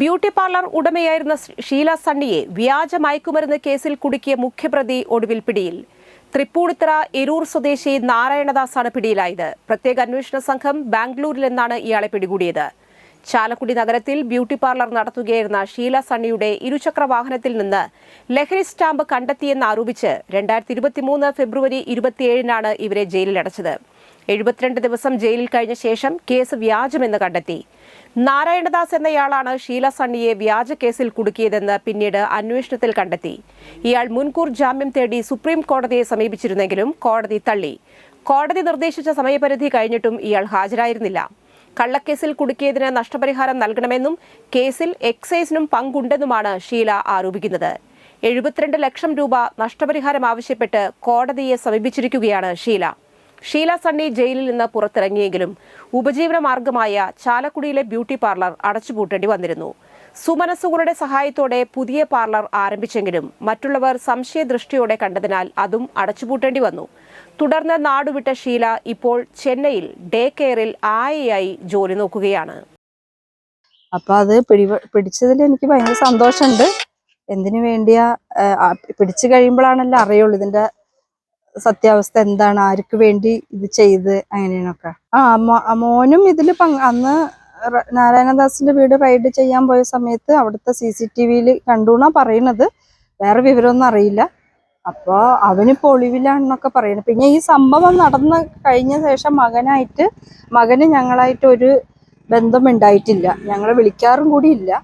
Beauty parlour ഉടമയായിരുന്ന ഷീല സണ്ണിയെ വ്യാജ മയക്കുമരുന്ന് കേസിൽ കുടുക്കിയ മുഖ്യപ്രതി ഒടുവിൽ പിടിയിൽ. തൃപ്പൂണിത്തറ എരൂർ സ്വദേശി നാരായണദാസാണ് പിടിയിലായത്. പ്രത്യേക അന്വേഷണ സംഘം ബാംഗ്ലൂരിൽ നിന്നാണ് ഇയാളെ പിടികൂടിയത്. ചാലക്കുടി നഗരത്തിൽ ബ്യൂട്ടി പാർലർ നടത്തുകയായിരുന്ന ഷീല സണ്ണിയുടെ ഇരുചക്ര വാഹനത്തിൽ നിന്ന് ലഹരി സ്റ്റാമ്പ് കണ്ടെത്തിയെന്ന് ആരോപിച്ച് രണ്ടായിരത്തി ഇരുപത്തിമൂന്ന് ഫെബ്രുവരി ഇരുപത്തിയേഴിനാണ് ഇവരെ ജയിലിലടച്ചത് എഴുപത്തിരണ്ട് ദിവസം ജയിലിൽ കഴിഞ്ഞ ശേഷം കേസ് വ്യാജമെന്ന് കണ്ടെത്തി. നാരായണദാസ് എന്നയാളാണ് ഷീല സണ്ണിയെ വ്യാജ കേസിൽ കുടുക്കിയതെന്ന് പിന്നീട് അന്വേഷണത്തിൽ കണ്ടെത്തി. ഇയാൾ മുൻകൂർ ജാമ്യം തേടി സുപ്രീം കോടതിയെ സമീപിച്ചിരുന്നെങ്കിലും കോടതി തള്ളി. കോടതി നിർദ്ദേശിച്ച സമയപരിധി കഴിഞ്ഞിട്ടും ഇയാൾ ഹാജരായിരുന്നില്ല. കള്ളക്കേസിൽ കുടുക്കിയതിന് നഷ്ടപരിഹാരം നൽകണമെന്നും കേസിൽ എക്സൈസിനും പങ്കുണ്ടെന്നുമാണ് ഷീല ആരോപിക്കുന്നത്. എഴുപത്തിരണ്ട് ലക്ഷം രൂപ നഷ്ടപരിഹാരം ആവശ്യപ്പെട്ട് കോടതിയെ സമീപിച്ചിരിക്കുകയാണ് ഷീല. ഷീല സണ്ണി ജയിലിൽ നിന്ന് പുറത്തിറങ്ങിയെങ്കിലും ഉപജീവന മാർഗമായ ചാലക്കുടിയിലെ ബ്യൂട്ടി പാർലർ അടച്ചുപൂട്ടേണ്ടി വന്നിരുന്നു. സുമനസ്സുകളുടെ സഹായത്തോടെ പുതിയ പാർലർ ആരംഭിച്ചെങ്കിലും മറ്റുള്ളവർ സംശയദൃഷ്ടിയോടെ കണ്ടതിനാൽ അതും അടച്ചുപൂട്ടേണ്ടി വന്നു. തുടർന്ന് നാടുവിട്ട ഷീല ഇപ്പോൾ ചെന്നൈയിൽ ഡേ കെയറിൽ ആയയായി ജോലി നോക്കുകയാണ്. അപ്പൊ അത് പിടി പിടിച്ചതിൽ എനിക്ക് ഭയങ്കര സന്തോഷമുണ്ട്. എന്തിനു വേണ്ടിയാ പിടിച്ചു കഴിയുമ്പോഴാണല്ലോ അറിയുള്ളൂ ഇതിന്റെ സത്യാവസ്ഥ എന്താണ്? ആർക്ക് വേണ്ടി ഇത് ചെയ്ത്? അങ്ങനെയാണൊക്കെ ആ മോനും ഇതിൽ അന്ന് നാരായണദാസിന്റെ വീട് റൈഡ് ചെയ്യാൻ പോയ സമയത്ത് അവിടുത്തെ സി സി ടി വിയിൽ കണ്ടുന്നാ പറയണത്. വേറെ വിവരമൊന്നും അറിയില്ല. അപ്പോ അവനിപ്പോ ഒളിവിലാണെന്നൊക്കെ പറയുന്നത് പിന്നെ ഈ സംഭവം നടന്ന കഴിഞ്ഞ ശേഷം മകനായിട്ട് മകന് ഞങ്ങളായിട്ട് ഒരു ബന്ധം ഉണ്ടായിട്ടില്ല ഞങ്ങളെ വിളിക്കാറും കൂടിയില്ല